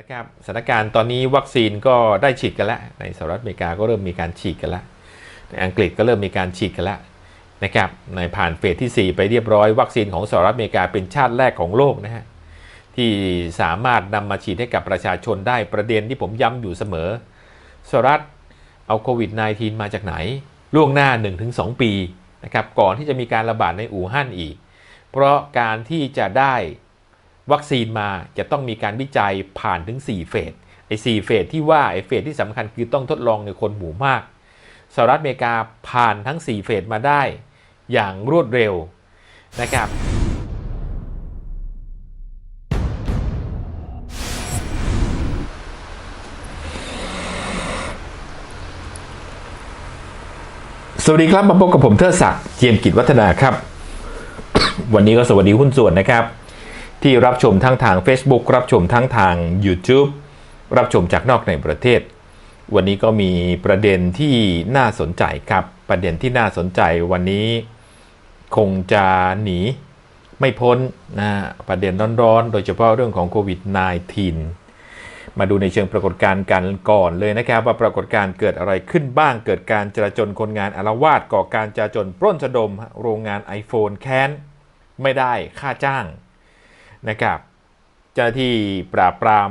นะครับสถานการณ์ตอนนี้วัคซีนก็ได้ฉีดกันแล้ว ในสหรัฐอเมริกาก็เริ่มมีการฉีดกันแล้ว ในอังกฤษก็เริ่มมีการฉีดกันแล้วนะครับในผ่านเฟสที่ 4 ไปเรียบร้อยวัคซีนของสหรัฐอเมริกาเป็นชาติแรกของโลกนะฮะที่สามารถนำมาฉีดให้กับประชาชนได้ประเด็นที่ผมย้ำอยู่เสมอสหรัฐเอาโควิด -19 มาจากไหน ล่วงหน้า 1-2 ปีนะครับก่อนที่จะมีการระบาดในอู่ฮั่นอีก เพราะการที่จะได้ วัคซีนมาจะต้องมีการวิจัยผ่านถึง 4 เฟสไอ้4เฟสที่ว่าไอ้เฟสที่สำคัญคือต้องทดลองในคนหมู่มากสหรัฐอเมริกาผ่านทั้ง 4 เฟสมาได้อย่างรวดเร็วนะครับสวัสดีครับมาพบกับผมเทิดศักดิ์เจียมกิจวัฒนาครับ วันนี้ก็สวัสดีหุ้นส่วนนะครับ ที่รับชมทั้งทาง Facebook รับชมทั้งทาง YouTube รับชมจากนอกในประเทศ วันนี้ก็มีประเด็นที่น่าสนใจครับ ประเด็นที่น่าสนใจวันนี้คงจะหนีไม่พ้นนะประเด็นร้อนๆ โดยเฉพาะเรื่องของโควิด -19 มาดูในเชิงปรากฏการณ์กันก่อนเลยนะครับ ว่าปรากฏการณ์เกิดอะไรขึ้นบ้าง เกิดการจราจนคนงานอารวาสก่อการจราจนปล้นสะดม โรงงาน iPhone แค้น ไม่ได้ค่าจ้าง นะครับเจ้าที่ปราบปราม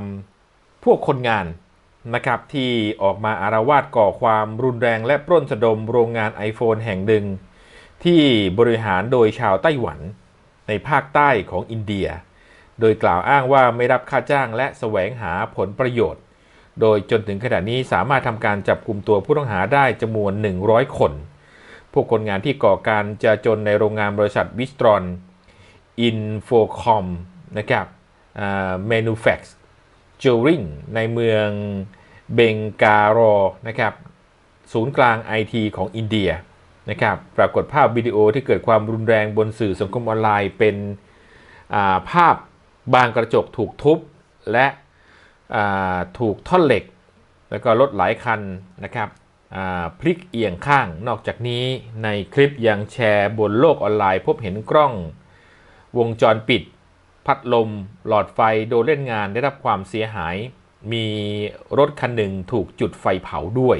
พวกคนงานนะครับที่ออกมาอารวาสก่อความรุนแรงและปล้นสะดมโรงงาน iPhone แห่งหนึ่ง ที่บริหารโดยชาวไต้หวัน ในภาคใต้ของอินเดีย โดยกล่าวอ้างว่าไม่รับค่าจ้างและแสวงหาผลประโยชน์ โดยจนถึงขณะนี้สามารถทำการจับกลุ่มตัวผู้ต้องหาได้จำนวน 100 คน พวกคนงานที่ก่อการจราจนในโรงงานบริษัทวิสตรอนอินโฟคอม นะครับเมนูแฟกซ์จูริงในเมืองเบงการอนะครับศูนย์กลางไอทีของอินเดียนะครับปรากฏภาพวิดีโอที่เกิดความรุนแรงบนสื่อสังคมออนไลน์เป็นาภาพบางกระจกถูกทุบ และถูกท่อนเหล็ก แล้วก็รถหลายคันนะครับพลิกเอียงข้าง นอกจากนี้ในคลิปยังแชร์บนโลกออนไลน์ พบเห็นกล้องวงจรปิด พัดลม หลอดไฟโดนเล่นงานได้รับความเสียหาย มีรถคันหนึ่งถูกจุดไฟเผาด้วย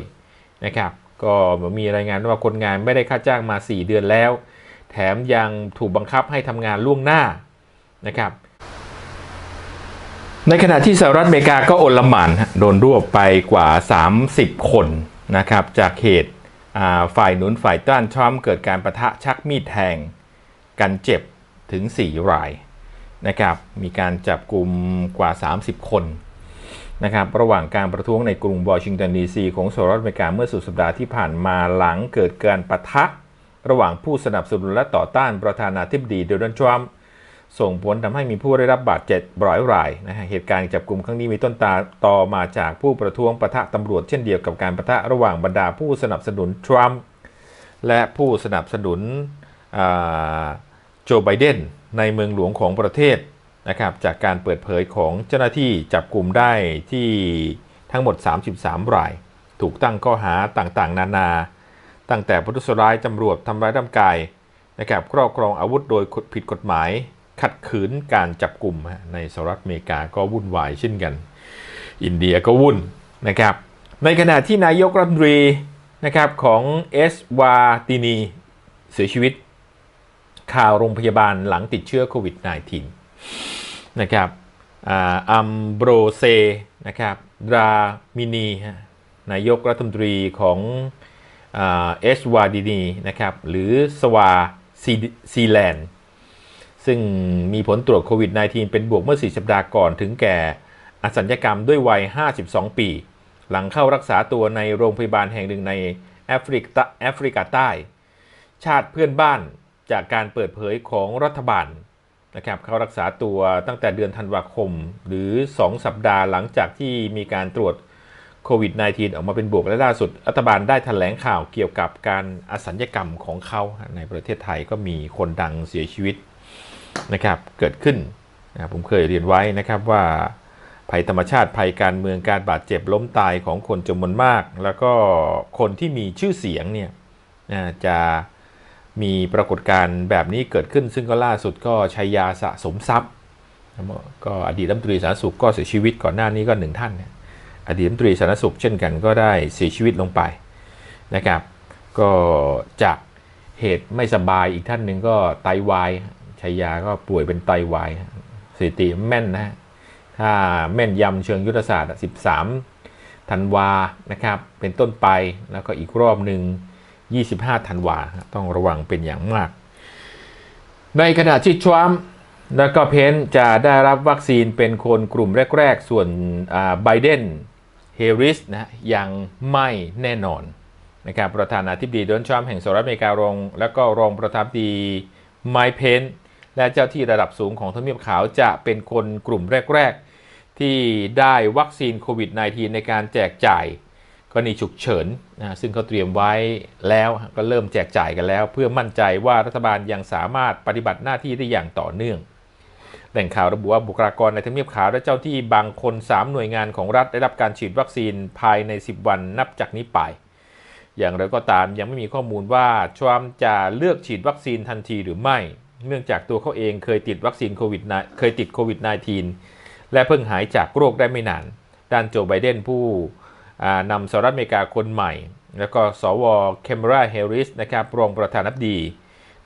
นะครับ ก็มีรายงานว่าคนงานไม่ได้ค่าจ้างมา 4 เดือนแล้ว แถมยังถูกบังคับให้ทำงานล่วงหน้านะครับ ในขณะที่สหรัฐอเมริกาก็โอลหมานโดนรวบไปกว่า 30 คนนะครับ จากเหตุฝ่ายหนุนฝ่ายต้านทรัมป์เกิดการประทะชักมีดแทง กันเจ็บถึง 4 ราย นะครับมีการจับกลุ่มกว่า 30 คนนะครับระหว่างการประท้วงในกรุงวอชิงตันดีซีของสหรัฐอเมริกาเมื่อสุดสัปดาห์ที่ผ่านมาหลังเกิดการปะทะ ระหว่างผู้สนับสนุนและต่อต้านประธานาธิบดีโดนัลด์ทรัมป์ส่งผลทำให้มีผู้ได้รับบาดเจ็บร้อยรายนะฮะเหตุการณ์จับกลุ่มครั้งนี้มีต้นตาต่อมาจากผู้ประท้วงปะทะตำรวจเช่นเดียวกับการปะทะระหว่างบรรดาผู้สนับสนุนทรัมป์และผู้สนับสนุนโจไบเดนในเมืองหลวงของประเทศนะครับจากการเปิดเผยของเจ้าหน้าที่จับกลุ่มได้ที่ทั้งหมด 33 ราย ถูกตั้งข้อหาต่างๆ นานา ตั้งแต่พุทธสร้ายตำรวจทำร้ายร่างกายนะครับครอบครองอาวุธโดยผิดกฎหมาย ขัดขืนการจับกลุ่มในสหรัฐอเมริกาก็วุ่นวายเช่นกัน อินเดียก็วุ่นนะครับในขณะที่นายกรัฐมนตรีนะครับของเอสวาตินีเสียชีวิต ข่าวโรงพยาบาลหลังติดเชื้อโควิด -19 นะครับอัมโบรเซนะครับดรามินีนายกรัฐมนตรีของเอสวาดินีนะครับหรือสวาซีแลนด์ซึ่งมีผลตรวจโควิด -19 เป็นบวกเมื่อ 4 สัปดาห์ก่อนถึงแก่อสัญญกรรมด้วยวัย 52 ปี หลังเข้ารักษาตัวในโรงพยาบาลแห่งหนึ่งในแอฟริกาแอฟริกาใต้ ชาติเพื่อนบ้าน จากการเปิดเผยของรัฐบาลนะครับเขารักษาตัวตั้งแต่เดือนธันวาคม หรือ 2 สัปดาห์หลังจากที่มีการตรวจโควิด -19 ออกมาเป็นบวกและล่าสุด รัฐบาลได้แถลงข่าวเกี่ยวกับการอสัญญกรรมของเขาในประเทศไทยก็มีคนดังเสียชีวิตนะครับเกิดขึ้นนะผมเคยเรียนไว้นะครับว่าภัยธรรมชาติภัยการเมืองการบาดเจ็บล้มตายของคนจำนวนมาก แล้วก็คนที่มีชื่อเสียงเนี่ยนะจะ มีปรากฏการณ์แบบนี้เกิดขึ้น ซึ่งก็ล่าสุดก็ใช้ยาสะสมทรัพย์ก็อดีตรัฐมนตรีสาธารณสุขก็เสียชีวิตก่อนหน้านี้ก็หนึ่งท่านอดีตรัฐมนตรีสาธารณสุขเช่นกันก็ได้เสียชีวิตลงไปนะครับ ก็จากเหตุไม่สบายอีกท่านหนึ่งก็ไตวายชัยยาก็ป่วยเป็นไตวายสถิติแม่นนะถ้าแม่นยำเชิงยุทธศาสตร์ 13ธันวานะครับ เป็นต้นไปแล้วก็อีกรอบหนึ่ง 25 ธันวาต้องระวังเป็นอย่างมาก ในขณะที่ทรัมป์และก็เพนซ์จะได้รับวัคซีนเป็นคนกลุ่มแรก ๆ ส่วนไบเดนเฮริสนะยังไม่แน่นอนนะครับประธานาธิบดีโดนัลด์ทรัมป์แห่งสหรัฐอเมริการองและก็รองประธานาธิบดีไมค์เพนและเจ้าที่ระดับสูงของทำเนียบขาวจะเป็นคนกลุ่มแรก ๆ ที่ได้วัคซีนโควิด -19 ในการแจกจ่าย รณีฉุกเฉินนะซึ่งเขาเตรียมไว้แล้วก็เริ่มแจกจ่ายกันแล้ว เพื่อมั่นใจว่ารัฐบาลยังสามารถปฏิบัติหน้าที่ได้อย่างต่อเนื่องแหล่งข่าวระบุว่าบุคลากรในทำเนียบขาวและเจ้าที่บางคน 3 หน่วยงานของรัฐได้รับการฉีดวัคซีนภายใน 10 วันนับจากนี้ไป อย่างไรก็ตามยังไม่มีข้อมูลว่าทรัมป์จะเลือกฉีดวัคซีนทันทีหรือไม่ เนื่องจากตัวเขาเองเคยติดวัคซีนโควิดเคยติดโควิด -19 และเพิ่งหายจากโรคได้ไม่นาน ด้านโจไบเดนผู้ นำสหรัฐอเมริกาคนใหม่ แล้วก็สวเคมราเฮริสนะครับรองประธานาธิบดี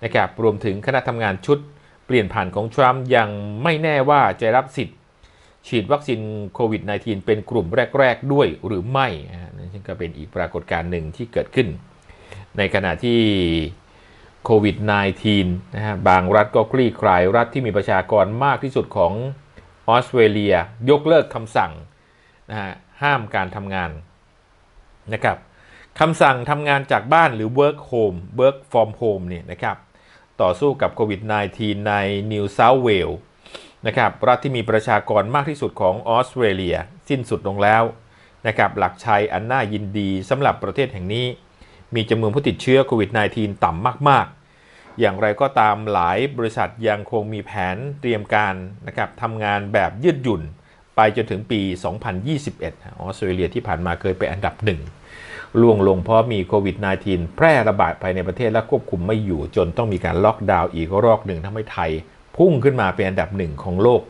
นะครับรวมถึงคณะทำงานชุดเปลี่ยนผ่านของทรัมป์ยังไม่แน่ว่าจะรับสิทธิ์ ฉีดวัคซีนโควิด -19 เป็นกลุ่มแรก ๆ ด้วยหรือไม่นั่นก็เป็นอีกปรากฏการณ์หนึ่งที่เกิดขึ้น ในขณะที่โควิด -19 นะฮะบางรัฐก็คลี่คลายรัฐที่มีประชากรมากที่สุดของออสเตรเลีย ยกเลิกคำสั่งนะฮะ ห้ามการทำงานนะครับคำสั่งทำงานจากบ้านหรือ work home work from home เนี่ยนะครับต่อสู้กับโควิด -19 ใน New South Wales นะครับรัฐที่มีประชากรมากที่สุดของออสเตรเลีย สิ้นสุดลงแล้วนะครับหลักชัยอันน่ายินดีสำหรับประเทศแห่งนี้ มีจำนวนผู้ติดเชื้อโควิด -19 ต่ำมาก ๆ อย่างไรก็ตามหลายบริษัทยังคงมีแผนเตรียมการนะครับทำงานแบบยืดหยุ่น ไปจนถึงปี 2021 ออสเตรเลียที่ผ่านมาเคยเป็นอันดับหนึ่งล่วงลงเพราะมีโควิด -19 แพร่ระบาดภายในประเทศและควบคุมไม่อยู่จนต้องมีการล็อกดาวน์อีกรอบหนึ่งทำให้ไทย พุ่งขึ้นมาเป็นอันดับหนึ่งของโลก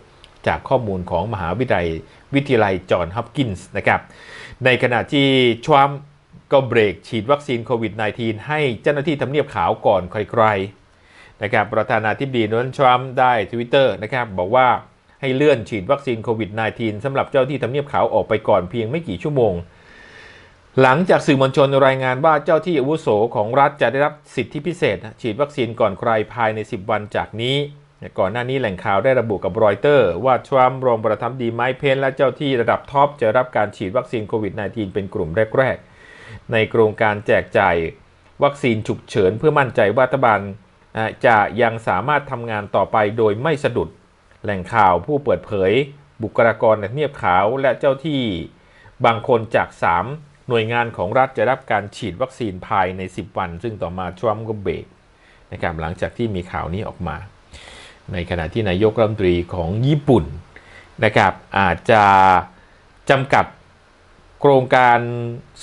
จากข้อมูลของมหาวิทยาลัยวิทยาลัยจอห์นฮอปกินส์นะครับในขณะที่ทรัมป์ก็เบรกฉีดวัคซีนโควิด -19 ให้เจ้าหน้าที่ทำเนียบขาวก่อนใครๆนะครับประธานาธิบดีโดนัลด์ทรัมป์ได้ทวิตเตอร์นะครับบอกว่า ให้เลื่อนฉีดวัคซีนโควิด -19 สำหรับเจ้าที่ทำเนียบขาวออกไปก่อนเพียงไม่กี่ชั่วโมง หลังจากสื่อมวลชนรายงานว่าเจ้าที่อาวุโสของรัฐจะได้รับสิทธิพิเศษ ฉีดวัคซีนก่อนใครภายใน 10 วันจากนี้ก่อนหน้านี้แหล่งข่าวได้ระบุกับรอยเตอร์ ว่าทรัมป์รองประธานดีไมค์เพนและเจ้าที่ระดับท็อปจะรับการฉีดวัคซีนโควิด -19 เป็นกลุ่มแรก ๆ ในโครงการแจกจ่ายวัคซีนฉุกเฉินเพื่อมั่นใจว่ารัฐบาลจะยังสามารถทำงานต่อไปโดยไม่สะดุด แหล่งข่าวผู้เปิดเผย บุคลากรในเนียบขาวและเจ้าที่บางคนจาก 3 หน่วยงานของรัฐจะรับการฉีดวัคซีนภายใน 10 วัน ซึ่งต่อมาทรัมป์ก็เบรกนะครับหลังจากที่มีข่าวนี้ออกมา ในขณะที่นายกรัฐมนตรีของญี่ปุ่นนะครับอาจจะจำกัดโครงการ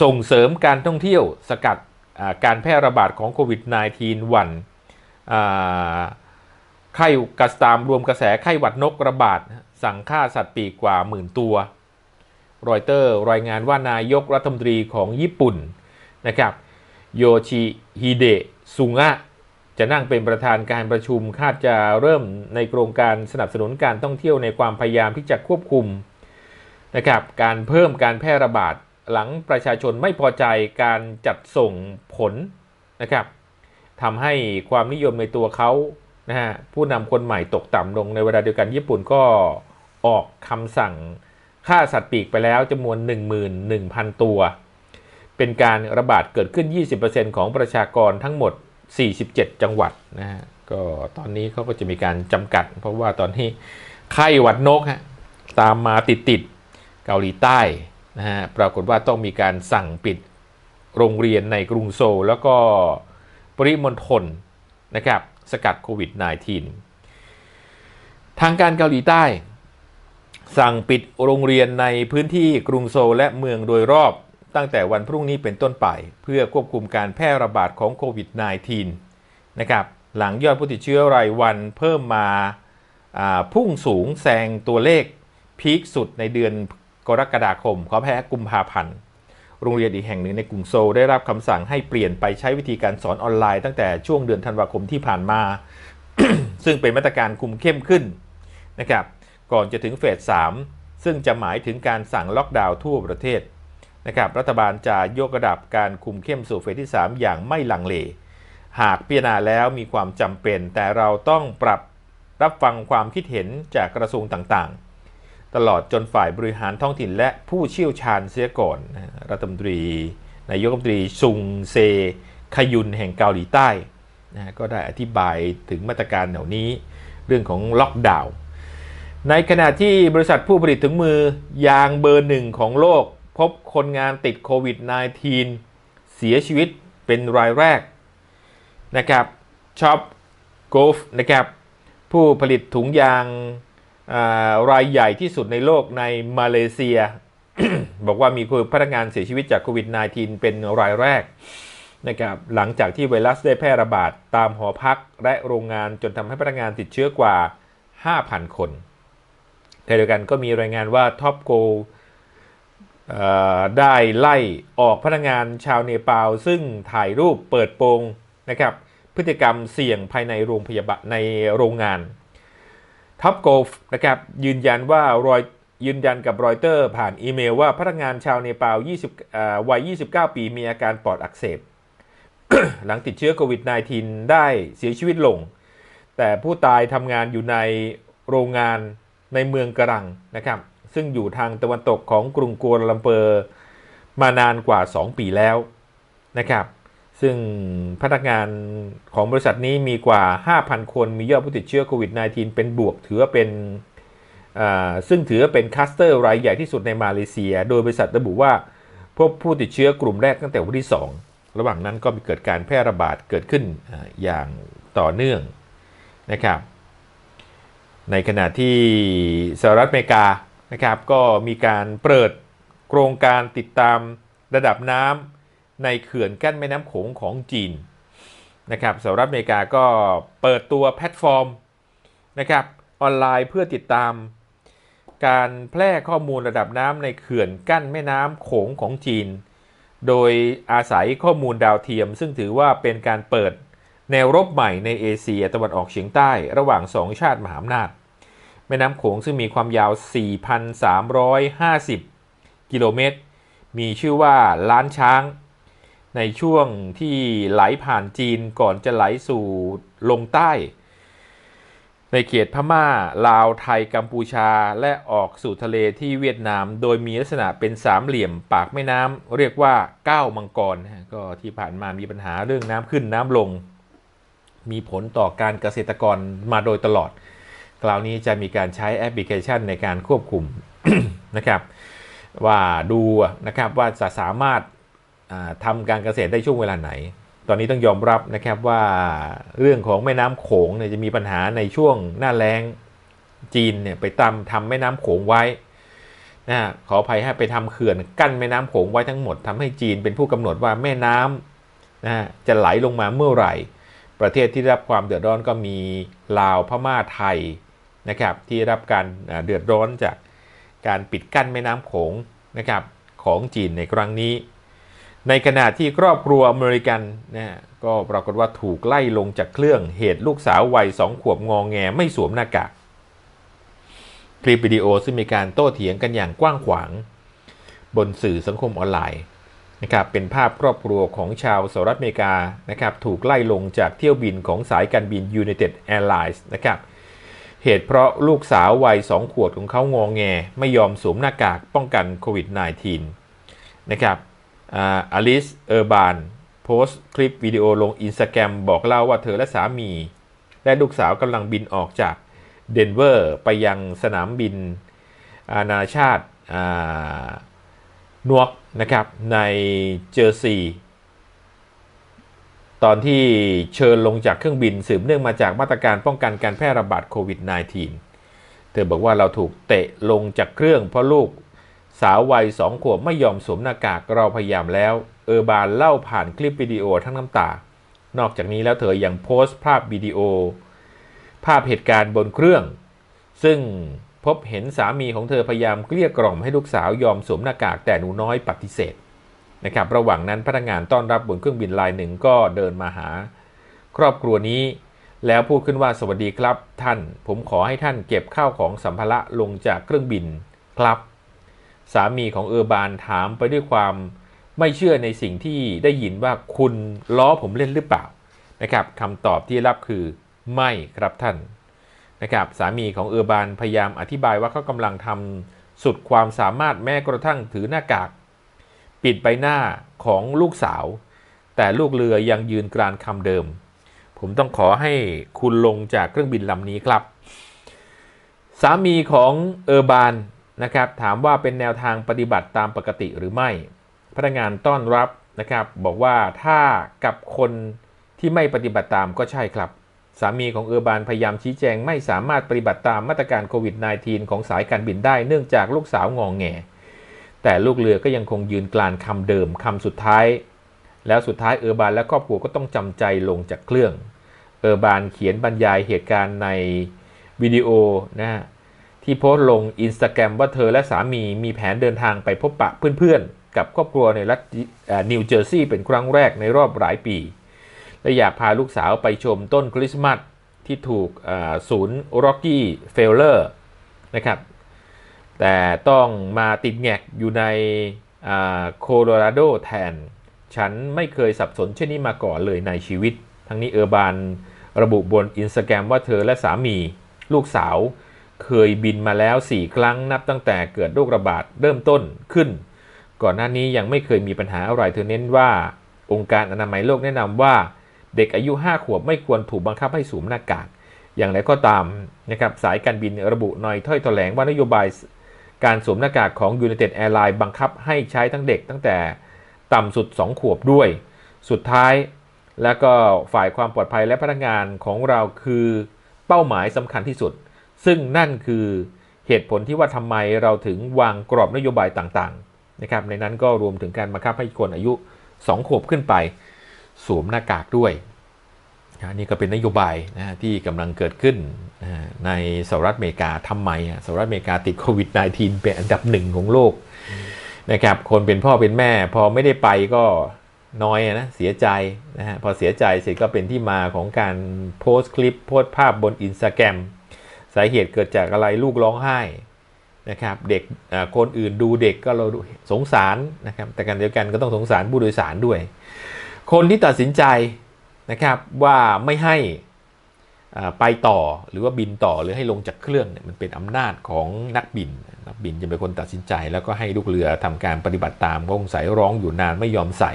ส่งเสริมการท่องเที่ยวสกัดการแพร่ระบาดของโควิด -19 วัน ไข้กัสตามรวมกระแสไข้หวัดนกระบาด สั่งฆ่าสัตว์ปีกกว่าหมื่นตัว รอยเตอร์รายงานว่านายกรัฐมนตรีของญี่ปุ่นนะครับโยชิฮิเดะซุงะจะนั่งเป็นประธานการประชุมคาดจะเริ่มในโครงการสนับสนุนการท่องเที่ยวในความพยายามที่จะควบคุมนะครับการเพิ่มการแพร่ระบาดหลังประชาชนไม่พอใจการจัดส่งผลนะครับทำให้ความนิยมในตัวเขา นะฮะผู้นำคนใหม่ตกต่ำลงในเวลาเดียวกันญี่ปุ่นก็ออกคำสั่งฆ่าสัตว์ปีกไปแล้วจำนวน 11,000 ตัว เป็นการระบาดเกิดขึ้น 20%ของประชากรทั้งหมด 47 จังหวัดนะฮะก็ตอนนี้เขาก็จะมีการจำกัด เพราะว่าตอนนี้ไข้หวัดนกฮะตามมาติดๆเกาหลีใต้นะฮะปรากฏว่าต้องมีการสั่งปิดโรงเรียนในกรุงโซลแล้วก็ปริมณฑลนะครับ สกัดโควิด -19 ทางการเกาหลีใต้ สั่งปิดโรงเรียนในพื้นที่กรุงโซลและเมืองโดยรอบตั้งแต่วันพรุ่งนี้เป็นต้นไป เพื่อควบคุมการแพร่ระบาดของโควิด -19 นะครับหลังยอดผู้ติดเชื้อรายวันเพิ่มมาอ่าพุ่งสูงแซงตัวเลขพีคสุดในเดือนกรกฎาคมเขาแพ้กุมภาพันธ์ โรงเรียนอีกแห่งหนึ่งในกรุงโซลได้รับคำสั่งให้เปลี่ยนไปใช้วิธีการสอนออนไลน์ตั้งแต่ช่วงเดือนธันวาคมที่ผ่านมา ซึ่งเป็นมาตรการคุมเข้มขึ้นนะครับก่อนจะถึงเฟส 3 ซึ่งจะหมายถึงการสั่งล็อกดาวน์ทั่วประเทศนะครับรัฐบาลจะยกระดับการคุมเข้มสู่เฟสที่ 3 อย่างไม่ลังเล หากพิจารณาแล้วมีความจำเป็น แต่เราต้องปรับรับฟังความคิดเห็นจากกระทรวงต่างๆ ตลอดจนฝ่ายบริหารท้องถิ่นและผู้เชี่ยวชาญเสียก่อน รัฐมนตรีนายกรัฐมนตรีซุงเซขยุนแห่งเกาหลีใต้นะก็ได้อธิบายถึงมาตรการเหล่านี้เรื่องของล็อกดาวน์ในขณะที่บริษัทผู้ผลิตถึงมือยางเบอร์หนึ่งของโลก พบคนงานติดโควิด -19 เสียชีวิตเป็นรายแรกนะครับช็อปโกฟนะครับผู้ผลิตถุงยาง รายใหญ่ที่สุดในโลกในมาเลเซีย บอกว่ามีพนักงานเสียชีวิตจากโควิด -19 เป็นรายแรกนะครับหลังจากที่ไวรัสได้แพร่ระบาดตามหอพักและโรงงานจนทำให้พนักงานติดเชื้อกว่า 5,000 คนขณะเดียวกันก็มีรายงานว่าท็อปโกได้ไล่ออกพนักงานชาวเนปาลซึ่งถ่ายรูปเปิดโปงนะครับพฤติกรรมเสี่ยงภายในโรงพยาบาลในโรงงาน ท็อปโกฟนะครับยืนยันว่ารอยยืนยันกับรอยเตอร์ผ่านอีเมลว่าพนักงานชาวเนปาล20อ่าวัย 29 ปีมีอาการปอดอักเสบ หลังติดเชื้อโควิด -19 ได้เสียชีวิตลง แต่ผู้ตายทำงานอยู่ในโรงงานในเมืองกะรังนะครับ ซึ่งอยู่ทางตะวันตกของกรุงกัวลาลัมเปอร์มานานกว่า 2 ปีแล้วนะครับ ซึ่งพนักงานของบริษัทนี้มีกว่า 5,000 คนมียอดผู้ติดเชื้อโควิด -19 เป็นบวกถือว่าเป็นซึ่งถือว่าเป็นคัสเตอร์รายใหญ่ที่สุดในมาเลเซีย โดยบริษัทระบุว่า พบผู้ติดเชื้อกลุ่มแรกตั้งแต่วันที่ 2 ระหว่างนั้นก็มีเกิดการแพร่ระบาดเกิดขึ้นอย่างต่อเนื่องนะครับในขณะที่สหรัฐอเมริกานะครับก็มีการเปิดโครงการติดตามระดับน้ำ ในเขื่อนกั้นแม่น้ำโขงของจีนนะครับสหรัฐอเมริกาก็เปิดตัวแพลตฟอร์มนะครับออนไลน์เพื่อติดตาม การแพร่ข้อมูลระดับน้ำในเขื่อนกั้นแม่น้ำโขงของจีน โดยอาศัยข้อมูลดาวเทียม ซึ่งถือว่าเป็นการเปิดแนวรบใหม่ในเอเชียตะวันออกเฉียงใต้ระหว่างสองชาติมหาอำนาจ แม่น้ำโขงซึ่งมีความยาว 4,350 กิโลเมตร มีชื่อว่าล้านช้าง ในช่วงที่ไหลผ่านจีนก่อนจะไหลสู่ลงใต้ ในเขตพม่า ลาวไทยกัมพูชาและออกสู่ทะเลที่เวียดนาม โดยมีลักษณะเป็นสามเหลี่ยมปากแม่น้ำเรียกว่าก้าวมังกรนะฮะก็ที่ผ่านมามีปัญหาเรื่องน้ำขึ้นน้ำลง มีผลต่อการเกษตรกรมาโดยตลอด คราวนี้จะมีการใช้แอปพลิเคชันในการควบคุมนะครับว่าดูนะครับว่าจะสามารถ อ่าทำการเกษตรได้ช่วงเวลาไหน ตอนนี้ต้องยอมรับนะครับว่าเรื่องของแม่น้ำโขงเนี่ยจะมีปัญหาในช่วงหน้าแล้งจีนเนี่ยไปตามทำแม่น้ำโขงไว้นะขออภัยให้ไปทำเขื่อนกั้นแม่น้ำโขงไว้ทั้งหมดทำให้จีนเป็นผู้กำหนดว่าแม่น้ำนะจะไหลลงมาเมื่อไหร่ ประเทศที่รับความเดือดร้อนก็มีลาวพม่าไทยนะครับที่รับการเดือดร้อนจากการปิดกั้นแม่น้ำโขงนะครับของจีนในครั้งนี้ ในขณะที่ครอบครัวอเมริกันนะก็ปรากฏว่าถูกไล่ลงจากเครื่องเหตุลูกสาววัยสองขวบงองแงไม่สวมหน้ากากคลิปวิดีโอซึ่งมีการโต้เถียงกันอย่างกว้างขวาง บนสื่อสังคมออนไลน์นะครับเป็นภาพครอบครัวของชาวสหรัฐอเมริกานะครับถูกไล่ลงจากเที่ยวบินของสายการบิน United Airlines นะครับเหตุเพราะลูกสาววัย 2 ขวบของเขางองแง ไม่ยอมสวมหน้ากากป้องกันโควิด -19 นะครับ อลิส เออร์บาน โพสต์คลิปวิดีโอลงอินสตาแกรมบอกเล่าว่าเธอและสามี และลูกสาวกำลังบินออกจากเดนเวอร์ไปยังสนามบินอานานาชาตินวกนะครับในเจอร์ซีย์ตอนที่เชิญลงจากเครื่องบินสืบเนื่องมาจากมาตรการป้องกันการแพร่ระบาดโควิด -19 เธอบอกว่าเราถูกเตะลงจากเครื่องเพราะลูก สาววัยสองขวบไม่ยอมสวมหน้ากากเราพยายามแล้ว เออร์บานเล่าผ่านคลิปวิดีโอทั้งน้ำตา นอกจากนี้แล้วเธอยังโพสต์ภาพวิดีโอ ภาพเหตุการณ์บนเครื่อง ซึ่งพบเห็นสามีของเธอพยายามเกลี้ยกล่อมให้ลูกสาวยอมสวมหน้ากากแต่หนูน้อยปฏิเสธนะครับระหว่างนั้นพนักงานต้อนรับบนเครื่องบินลายหนึ่งก็เดินมาหา ครอบครัวนี้ แล้วพูดขึ้นว่าสวัสดีครับท่าน ผมขอให้ท่านเก็บข้าวของสัมภาระลงจากเครื่องบินครับ สามีของเออร์บานถามไปด้วยความไม่เชื่อในสิ่งที่ได้ยินว่าคุณล้อผมเล่นหรือเปล่านะครับคำตอบที่รับคือไม่ครับท่านนะครับสามีของเออร์บานพยายามอธิบายว่าเขากำลังทำสุดความสามารถแม้กระทั่งถือหน้ากาก ปิดใบหน้าของลูกสาว แต่ลูกเรือยังยืนกรานคำเดิม ผมต้องขอให้คุณลงจากเครื่องบินลำนี้ครับ สามีของเออร์บาน นะครับถามว่าเป็นแนวทางปฏิบัติตามปกติหรือไม่ พนักงานต้อนรับนะครับบอกว่าถ้ากับคนที่ไม่ปฏิบัติตามก็ใช่ครับ สามีของเออร์บานพยายามชี้แจงไม่สามารถปฏิบัติตามมาตรการโควิด -19 ของสายการบินได้เนื่องจากลูกสาวงองแง แต่ลูกเรือก็ยังคงยืนกลานคำเดิมคำสุดท้าย แล้วสุดท้ายเออร์บานและครอบครัวก็ต้องจำใจลงจากเครื่อง เออร์บานเขียนบรรยายเหตุการณ์ในวิดีโอนะฮะ ที่โพสต์ลงอินสตาแกรมว่าเธอและสามีมีแผนเดินทางไปพบปะเพื่อนๆ กับครอบครัวในรัฐนิวเจอร์ซีย์เป็นครั้งแรกในรอบหลายปี และอยากพาลูกสาวไปชมต้นคริสต์มาสที่ถูกศูนย์ร็อกกี้เฟลเลอร์นะครับแต่ต้องมาติดแงกอยู่ในโคโลราโดแทน ฉันไม่เคยสับสนเช่นนี้มาก่อนเลยในชีวิต ทั้งนี้เออร์บานระบุบนอินสตาแกรมว่าเธอและสามี ลูกสาว เคยบินมาแล้ว 4 ครั้งนับตั้งแต่เกิดโรคระบาดเริ่มต้นขึ้น ก่อนหน้านี้ยังไม่เคยมีปัญหาอะไรเธอเน้นว่า องค์การอนามัยโลกแนะนำว่า เด็กอายุ 5 ขวบไม่ควรถูกบังคับให้สวมหน้ากาก อย่างไรก็ตามนะครับสายการบินระบุในถ้อยแถลงว่านโยบายการสวมหน้ากากของ United Airlines บังคับให้ใช้ทั้งเด็กตั้งแต่ต่ำสุด 2 ขวบด้วย สุดท้ายแล้วก็ฝ่ายความปลอดภัยและพนักงานของเราคือเป้าหมายสำคัญที่สุด ซึ่งนั่นคือเหตุผลที่ว่าทำไมเราถึงวางกรอบนโยบายต่างๆนะครับในนั้นก็รวมถึงการบังคับให้คนอายุ 2 ขวบขึ้นไป สวมหน้ากากด้วยนะนี่ก็เป็นนโยบายนะที่กำลังเกิดขึ้นนะในสหรัฐอเมริกาทำไมสหรัฐอเมริกาติดโควิด -19 เป็นอันดับหนึ่งของโลกนะครับคนเป็นพ่อเป็นแม่พอไม่ได้ไปก็น้อยนะเสียใจนะฮะพอเสียใจเสร็จก็เป็นที่มาของการโพสต์คลิปโพสต์ภาพบนอินสตาแกรม สาเหตุเกิดจากอะไรลูกร้องไห้นะครับเด็กคนอื่นดูเด็กก็เราสงสารนะครับแต่กันเดียวกันก็ต้องสงสารผู้โดยสารด้วย คนที่ตัดสินใจนะครับว่าไม่ให้อ่าไปต่อหรือว่าบินต่อหรือให้ลงจากเครื่องเนี่ยมันเป็นอำนาจของนักบินนักบินจะเป็นคนตัดสินใจ แล้วก็ให้ลูกเรือทำการปฏิบัติตามก็คงใส่ร้องอยู่นานไม่ยอมใส่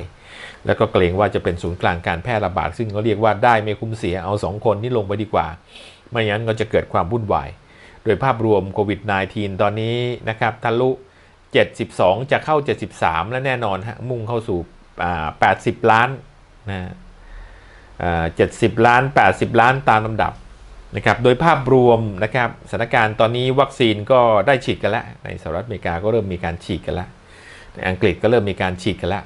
แล้วก็เกรงว่าจะเป็นศูนย์กลางการแพร่ระบาดซึ่งเขาเรียกว่าได้ไม่คุ้มเสียเอาสองคนที่ลงไปดีกว่า ไม่งั้นก็จะเกิดความวุ่นวาย โดยภาพรวมโควิด -19 ตอนนี้นะครับทะลุ 72 จะเข้า 73 และแน่นอนฮะมุ่งเข้าสู่ 80 ล้านนะฮะ70ล้าน 80 ล้านตามลำดับนะครับ โดยภาพรวมนะครับสถานการณ์ตอนนี้วัคซีนก็ได้ฉีดกันแล้ว ในสหรัฐอเมริกาก็เริ่มมีการฉีดกันแล้ว ในอังกฤษก็เริ่มมีการฉีดกันแล้ว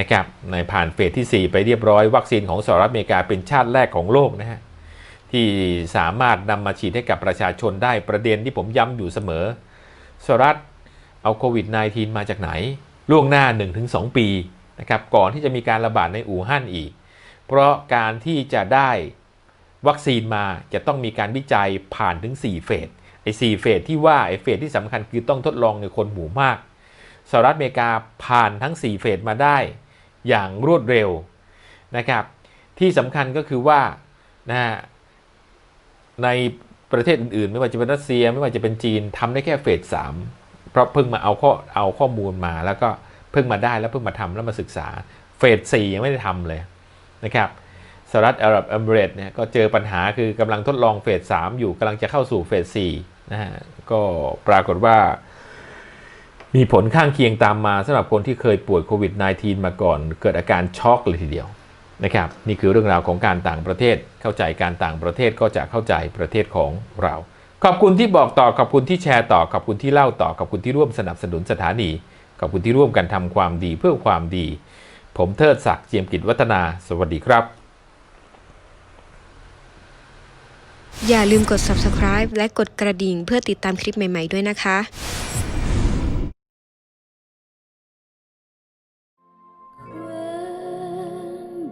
นะครับในผ่านเฟสที่ 4 ไปเรียบร้อย วัคซีนของสหรัฐอเมริกาเป็นชาติแรกของโลกนะฮะ ที่สามารถนำมาฉีดให้กับประชาชนได้ประเด็นที่ผมย้ำอยู่เสมอสหรัฐเอาโควิด -19 มาจากไหน ล่วงหน้า 1-2 ปีนะครับก่อนที่จะมีการระบาดในอู่ฮั่นอีก เพราะการที่จะได้วัคซีนมาจะต้องมีการวิจัยผ่านถึง 4 เฟสไอ้4เฟสที่ว่าไอ้เฟสที่สำคัญคือต้องทดลองในคนหมู่มากสหรัฐอเมริกาผ่านทั้ง 4 เฟสมาได้อย่างรวดเร็วนะครับที่สำคัญก็คือว่านะฮะ ในประเทศอื่น ๆ ไม่ว่าจะเป็นรัสเซีย ไม่ว่าจะเป็นจีนทำได้แค่เฟสสามเพราะเพิ่งมาเอาข้อเอาข้อมูลมาแล้วก็เพิ่งมาได้แล้วเพิ่งมาทำแล้วมาศึกษาเฟสสี่ยังไม่ได้ทำเลยนะครับสหรัฐอาหรับเอมิเรตเนี่ยก็เจอปัญหาคือกำลังทดลองเฟสสามอยู่กำลังจะเข้าสู่เฟสสี่นะฮะก็ปรากฏว่ามีผลข้างเคียงตามมาสำหรับคนที่เคยป่วยโควิด -19 มาก่อน เกิดอาการช็อกเลยทีเดียว นะครับนี่คือเรื่องราวของการต่างประเทศ เข้าใจการต่างประเทศก็จะเข้าใจประเทศของเรา ขอบคุณที่บอกต่อขอบคุณที่แชร์ต่อขอบคุณที่เล่าต่อขอบคุณที่ร่วมสนับสนุนสถานี ขอบคุณที่ร่วมกันทำความดีเพื่อความดี ผมเทิดศักดิ์เจียมกิจวัฒนา สวัสดีครับ อย่าลืมกด subscribe และกดกระดิ่งเพื่อติดตามคลิปใหม่ ๆ ด้วยนะคะ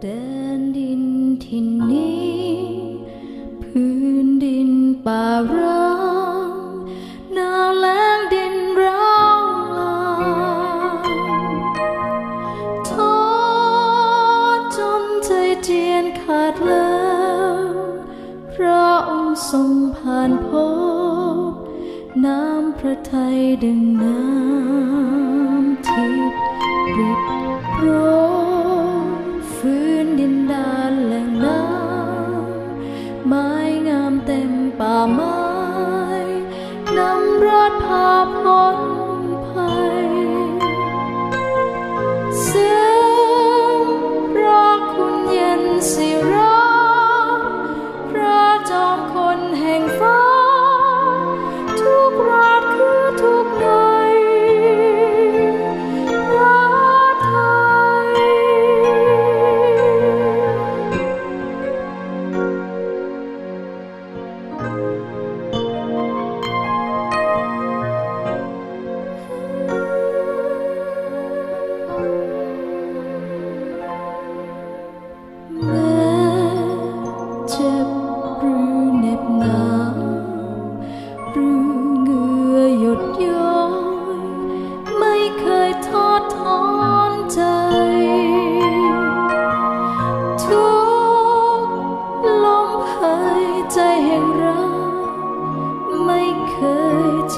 แดนดินที่นี้ พื้นดินป่าร้างหนาวแล้งดินร้างลางท้อจนใจเจียนขาดแล้วพระองค์ทรงผ่านพบน้ำพระทัยดึง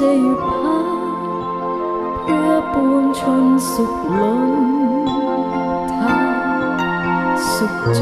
จะหยุดพักเพื่อปวงชนสุขล้นทางสุขใจ